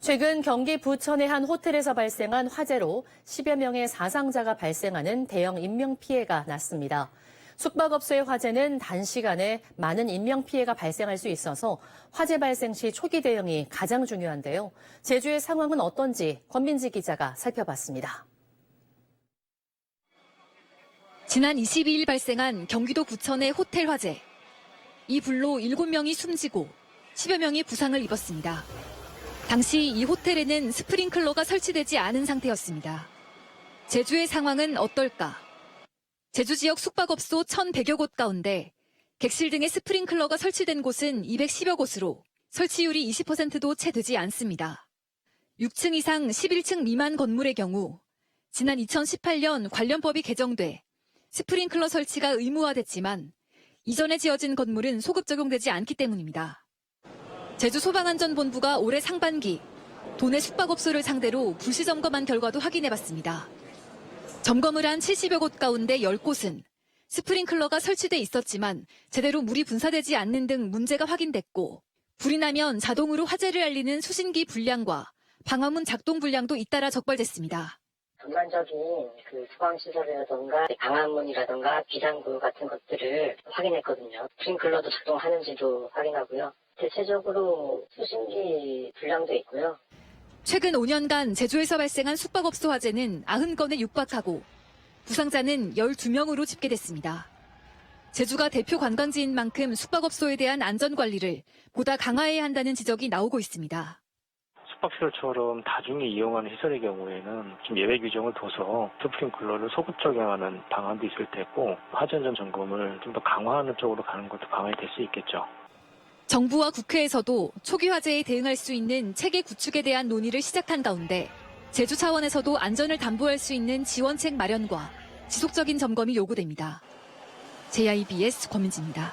최근 경기 부천의 한 호텔에서 발생한 화재로 10여 명의 사상자가 발생하는 대형 인명피해가 났습니다. 숙박업소의 화재는 단시간에 많은 인명피해가 발생할 수 있어서 화재 발생 시 초기 대응이 가장 중요한데요. 제주의 상황은 어떤지 권민지 기자가 살펴봤습니다. 지난 22일 발생한 경기도 부천의 호텔 화재. 이 불로 7명이 숨지고 10여 명이 부상을 입었습니다. 당시 이 호텔에는 스프링클러가 설치되지 않은 상태였습니다. 제주의 상황은 어떨까? 제주 지역 숙박업소 1,100여 곳 가운데 객실 등의 스프링클러가 설치된 곳은 210여 곳으로 설치율이 20%도 채 되지 않습니다. 6층 이상 11층 미만 건물의 경우 지난 2018년 관련법이 개정돼 스프링클러 설치가 의무화됐지만 이전에 지어진 건물은 소급 적용되지 않기 때문입니다. 제주 소방안전본부가 올해 상반기 도내 숙박업소를 상대로 불시 점검한 결과도 확인해봤습니다. 점검을 한 70여 곳 가운데 10곳은 스프링클러가 설치돼 있었지만 제대로 물이 분사되지 않는 등 문제가 확인됐고 불이 나면 자동으로 화재를 알리는 수신기 불량과 방화문 작동 불량도 잇따라 적발됐습니다. 전반적인 그 소방시설이라던가 방화문이라던가 비상구 같은 것들을 확인했거든요. 스프링클러도 작동하는지도 확인하고요. 대체적으로 수신기 불량도 있고요. 최근 5년간 제주에서 발생한 숙박업소 화재는 90건에 육박하고 부상자는 12명으로 집계됐습니다. 제주가 대표 관광지인 만큼 숙박업소에 대한 안전관리를 보다 강화해야 한다는 지적이 나오고 있습니다. 숙박시설처럼 다중이 이용하는 시설의 경우에는 좀 예외 규정을 둬서 스프링클러를 소급 적용하는 방안도 있을 테고 화재 안전 점검을 좀 더 강화하는 쪽으로 가는 것도 방안이 될 수 있겠죠. 정부와 국회에서도 초기 화재에 대응할 수 있는 체계 구축에 대한 논의를 시작한 가운데 제주 차원에서도 안전을 담보할 수 있는 지원책 마련과 지속적인 점검이 요구됩니다. JIBS 권민지입니다.